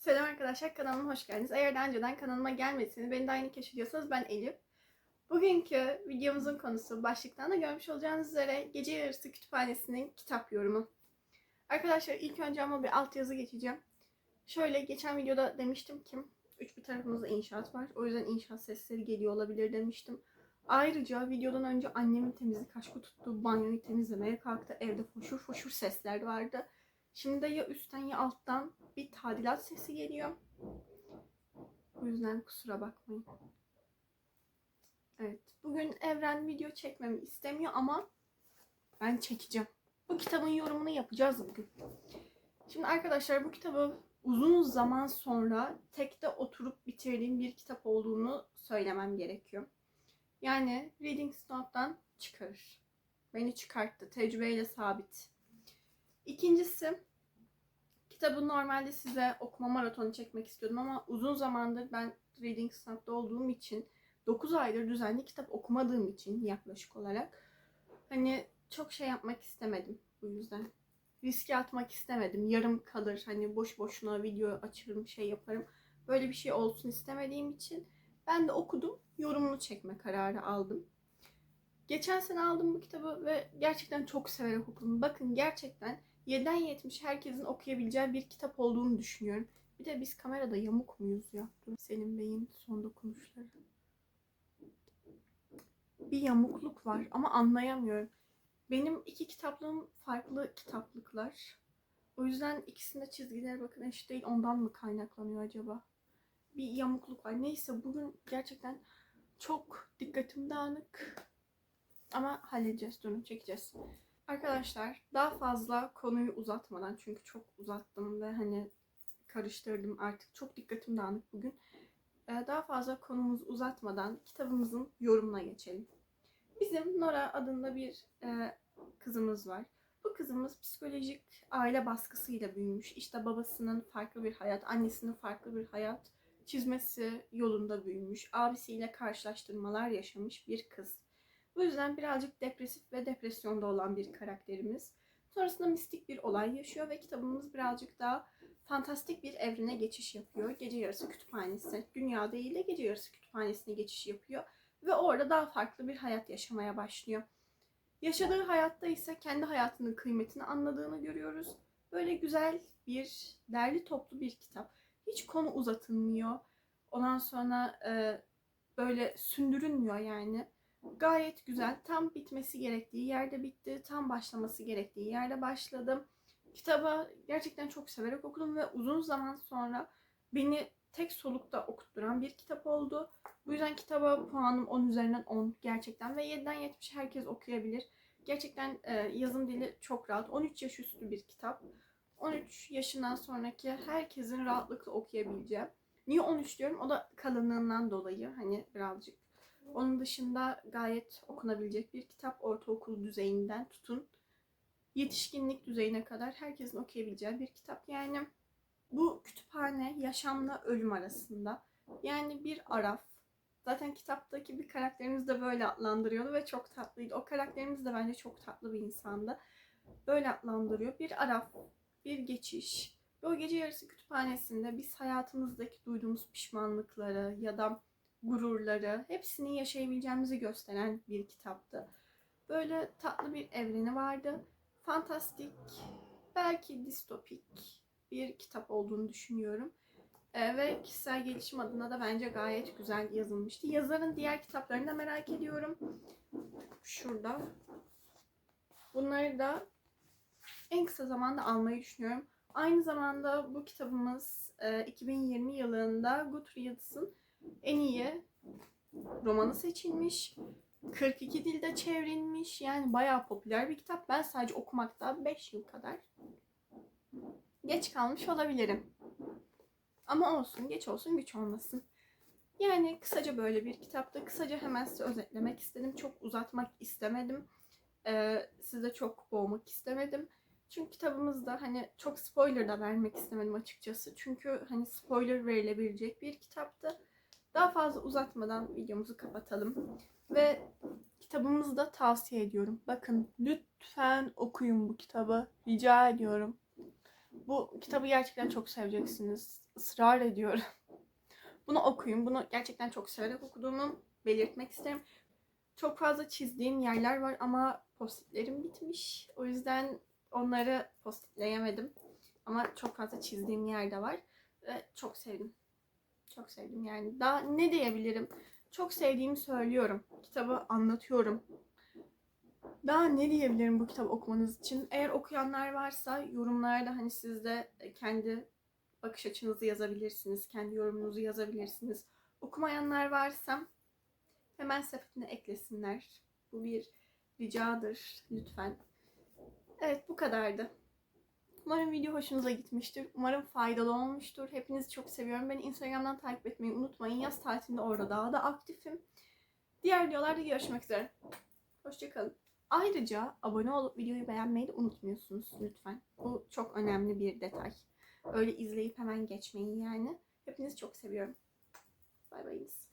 Selam arkadaşlar kanalıma hoş geldiniz. Eğer daha önceden kanalıma gelmediyseniz beni daha yeni keşfediyorsanız ben Elif. Bugünkü videomuzun konusu başlıktan da görmüş olacağınız üzere Gece Yarısı Kütüphanesi'nin kitap yorumu. Arkadaşlar ilk önce ama bir altyazı geçeceğim. Şöyle geçen videoda demiştim ki üç bir tarafımızda inşaat var. O yüzden inşaat sesleri geliyor olabilir demiştim. Ayrıca videodan önce annemin temizlik aşkı tuttu. Banyoyu temizlemeye kalktı. Evde foşur foşur sesler vardı. Şimdi de ya üstten ya alttan bir tadilat sesi geliyor. O yüzden kusura bakmayın. Evet. Bugün Evren video çekmemi istemiyor ama ben çekeceğim. Bu kitabın yorumunu yapacağız bugün. Şimdi arkadaşlar bu kitabı uzun zaman sonra tekte oturup bitirdiğim bir kitap olduğunu söylemem gerekiyor. Yani Reading Snout'tan çıkarır. Beni çıkarttı. Tecrübeyle sabit. İkincisi kitabı normalde size okuma maratonu çekmek istiyordum ama uzun zamandır ben Reading Snout'ta olduğum için 9 aydır düzenli kitap okumadığım için yaklaşık olarak hani çok şey yapmak istemedim bu yüzden. Riske atmak istemedim. Yarım kalır hani boş boşuna video açarım şey yaparım. Böyle bir şey olsun istemediğim için ben de okudum. Yorumunu çekme kararı aldım. Geçen sene aldım bu kitabı ve gerçekten çok severek okudum. Bakın gerçekten 7'den 70 herkesin okuyabileceği bir kitap olduğunu düşünüyorum. Bir de biz kamerada yamuk muyuz ya? Dur Selim Bey'in son dokunuşları. Bir yamukluk var ama anlayamıyorum. Benim iki kitaplığım farklı kitaplıklar. O yüzden ikisinde çizgiler bakın eşit değil. Ondan mı kaynaklanıyor acaba? Bir yamukluk var. Neyse bugün gerçekten çok dikkatim dağınık. Ama halledeceğiz. Durun çekeceğiz. Arkadaşlar daha fazla konuyu uzatmadan çünkü çok uzattım ve hani karıştırdım artık. Çok dikkatim dağınık bugün. Ee, Daha fazla konumuzu uzatmadan kitabımızın yorumuna geçelim. Bizim Nora adında bir e, kızımız var. Bu kızımız psikolojik aile baskısıyla büyümüş. İşte babasının farklı bir hayat, annesinin farklı bir hayat çizmesi yolunda büyümüş. Abisiyle karşılaştırmalar yaşamış bir kız. Bu yüzden birazcık depresif ve depresyonda olan bir karakterimiz. Sonrasında mistik bir olay yaşıyor ve kitabımız birazcık daha fantastik bir evrene geçiş yapıyor. Gece yarısı kütüphanesi, dünya değil de gece yarısı kütüphanesine geçiş yapıyor. Ve orada daha farklı bir hayat yaşamaya başlıyor. Yaşadığı hayatta ise kendi hayatının kıymetini anladığını görüyoruz. Böyle güzel bir, derli toplu bir kitap. Hiç konu uzatılmıyor. Ondan sonra e, böyle sündürülmüyor yani. Gayet güzel. Tam bitmesi gerektiği yerde bitti. Tam başlaması gerektiği yerde başladım. Kitabı gerçekten çok severek okudum ve uzun zaman sonra beni tek solukta okutturan bir kitap oldu. Bu yüzden kitaba puanım 10 üzerinden 10 gerçekten ve 7'den 70 herkes okuyabilir. Gerçekten e, yazım dili çok rahat. 13 yaş üstü bir kitap. 13 yaşından sonraki herkesin rahatlıkla okuyabileceği. Niye 13 diyorum? O da kalınlığından dolayı hani birazcık. Onun dışında gayet okunabilecek bir kitap. Ortaokul düzeyinden tutun yetişkinlik düzeyine kadar herkesin okuyabileceği bir kitap. Yani bu kütüphane yaşamla ölüm arasında. Yani bir araf. Zaten kitaptaki bir karakterimiz de böyle adlandırıyordu ve çok tatlıydı. O karakterimiz de bence çok tatlı bir insandı. Böyle adlandırıyor. Bir araf, bir geçiş. Ve o gece yarısı kütüphanesinde biz hayatımızdaki duyduğumuz pişmanlıkları ya da gururları hepsini yaşayabileceğimizi gösteren bir kitaptı. Böyle tatlı bir evreni vardı fantastik, belki distopik bir kitap olduğunu düşünüyorum. Ee, ve kişisel gelişim adına da bence gayet güzel yazılmıştı. Yazarın diğer kitaplarını da merak ediyorum. Şurada. Bunları da en kısa zamanda almayı düşünüyorum. Aynı zamanda bu kitabımız e, 2020 yılında Goodreads'ın en iyi romanı seçilmiş. 42 dilde çevrilmiş. Yani bayağı popüler bir kitap. Ben sadece okumakta 5 yıl kadar geç kalmış olabilirim. Ama olsun, geç olsun, güç olmasın. Yani kısaca böyle bir kitapta. Kısaca hemen size özetlemek istedim. Çok uzatmak istemedim. Ee, size çok boğmak istemedim. Çünkü kitabımızda hani çok spoiler da vermek istemedim açıkçası. Çünkü hani spoiler verilebilecek bir kitaptı. Daha fazla uzatmadan videomuzu kapatalım. Ve kitabımızı da tavsiye ediyorum. Bakın lütfen okuyun bu kitabı. Rica ediyorum. Bu kitabı gerçekten çok seveceksiniz. ısrar ediyorum. Bunu okuyun. Bunu gerçekten çok severek okuduğumu belirtmek isterim. Çok fazla çizdiğim yerler var ama postitlerim bitmiş. O yüzden onları postitleyemedim. Ama çok fazla çizdiğim yer de var. Ve çok sevdim. Çok sevdim yani. Daha ne diyebilirim? Çok sevdiğimi söylüyorum. Kitabı anlatıyorum. Daha ne diyebilirim bu kitabı okumanız için? Eğer okuyanlar varsa yorumlarda hani siz de kendi bakış açınızı yazabilirsiniz. Kendi yorumunuzu yazabilirsiniz. Okumayanlar varsa hemen sepetine eklesinler. Bu bir ricadır lütfen. Evet bu kadardı. Umarım video hoşunuza gitmiştir. Umarım faydalı olmuştur. Hepinizi çok seviyorum. Beni Instagram'dan takip etmeyi unutmayın. Yaz tatilinde orada daha da aktifim. Diğer videolarda görüşmek üzere. Hoşçakalın. Ayrıca abone olup videoyu beğenmeyi de unutmuyorsunuz lütfen. Bu çok önemli bir detay. Öyle izleyip hemen geçmeyin yani. Hepinizi çok seviyorum. Bay bayınız.